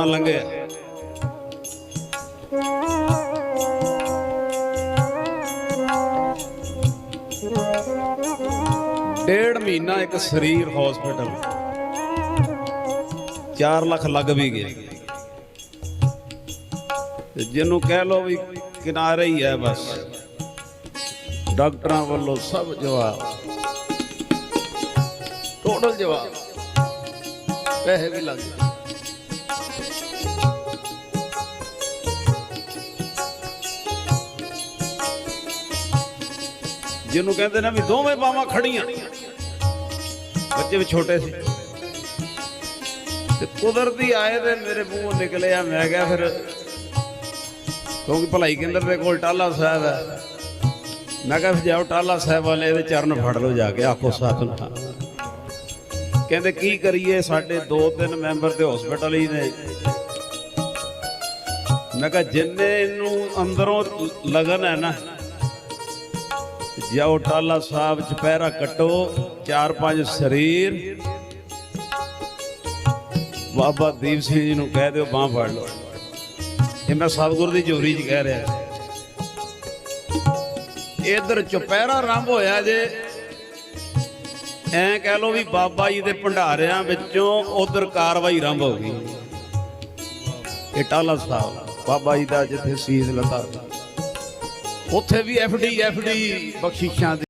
ਨਾਲ ਲੰਘਿਆ ਡੇਢ ਮਹੀਨਾ ਇੱਕ ਸਰੀਰ ਹਸਪੀਟਲ 4 ਲੱਖ ਲੱਗ ਵੀ ਗਏ ਜਿਹਨੂੰ ਕਹਿ ਲੋ ਵੀ ਕਿਨਾਰੇ ਹੀ ਹੈ ਬਸ। ਡਾਕਟਰਾਂ ਵੱਲੋਂ ਸਭ ਜਵਾਬ। ਟੋਟਲ ਜਵਾਬ। ਪੈਸੇ ਵੀ ਲੱਗ ਗਏ। ਜਿਹਨੂੰ ਕਹਿੰਦੇ ਨੇ ਵੀ ਦੋਵੇਂ ਬਾਹਾਂ ਖੜੀਆਂ। ਬੱਚੇ ਵੀ ਛੋਟੇ ਸੀ। ਤੇ ਕੁਦਰਤੀ ਆਏ ਤੇ ਮੇਰੇ ਮੂੰਹੋਂ ਨਿਕਲਿਆ, ਮੈਂ ਕਿਹਾ ਫਿਰ ਕਿਉਂਕਿ ਭਲਾਈ ਕੇਂਦਰ ਦੇ ਕੋਲ ਟਾਲਾ ਸਾਹਿਬ ਹੈ। ਮੈਂ ਕਿਹਾ ਫਿਰ ਜਾਓ ਟਾਲਾ ਸਾਹਿਬ ਵਾਲੇ ਇਹਦੇ ਚਰਨ ਫੜ ਲਓ ਜਾ ਕੇ, ਆਖੋ ਸਤਨਾਮ। ਕਹਿੰਦੇ, ਕੀ ਕਰੀਏ? ਸਾਡੇ ਦੋ ਤਿੰਨ ਮੈਂਬਰ ਤੇ ਹਸਪੀਟਲ ਹੀ ਨੇ। ਮੈਂ ਕਿਹਾ, ਜਿੰਨੇ ਇਹਨੂੰ ਅੰਦਰੋਂ ਲਗਨ ਹੈ ਨਾ ਜਾਓ ਟਾਲਾ ਸਾਹਿਬ ਚਪਹਿਰਾ ਕੱਟੋ, ਚਾਰ ਪੰਜ ਸਰੀਰ। ਬਾਬਾ ਦੀਪ ਸਿੰਘ ਜੀ ਨੂੰ ਕਹਿ ਦਿਓ, ਬਾਹ ਫੜ ਲਓ। ਇਹ ਮੈਂ ਸਤਿਗੁਰ ਦੀ ਜੋਰੀ 'ਚ ਕਹਿ ਰਿਹਾ। ਇਧਰ ਚੁਪਹਿਰਾ ਆਰੰਭ ਹੋਇਆ ਜੇ। ਐਂ ਕਹਿ ਲਓ ਵੀ ਬਾਬਾ ਜੀ ਦੇ ਭੰਡਾਰਿਆਂ ਵਿੱਚੋਂ ਉਧਰ ਕਾਰਵਾਈ ਆਰੰਭ ਹੋ ਗਈ। ਇਹ ਟਾਲਾ ਸਾਹਿਬ ਬਾਬਾ ਜੀ ਦਾ ਜਿੱਥੇ ਸੀਸ ਲਤਾ ਉੱਥੇ ਵੀ ਐਫਡੀ ਐਫਡੀ। ਬਖਸ਼ਿਸ਼ਾਂ ਦੀ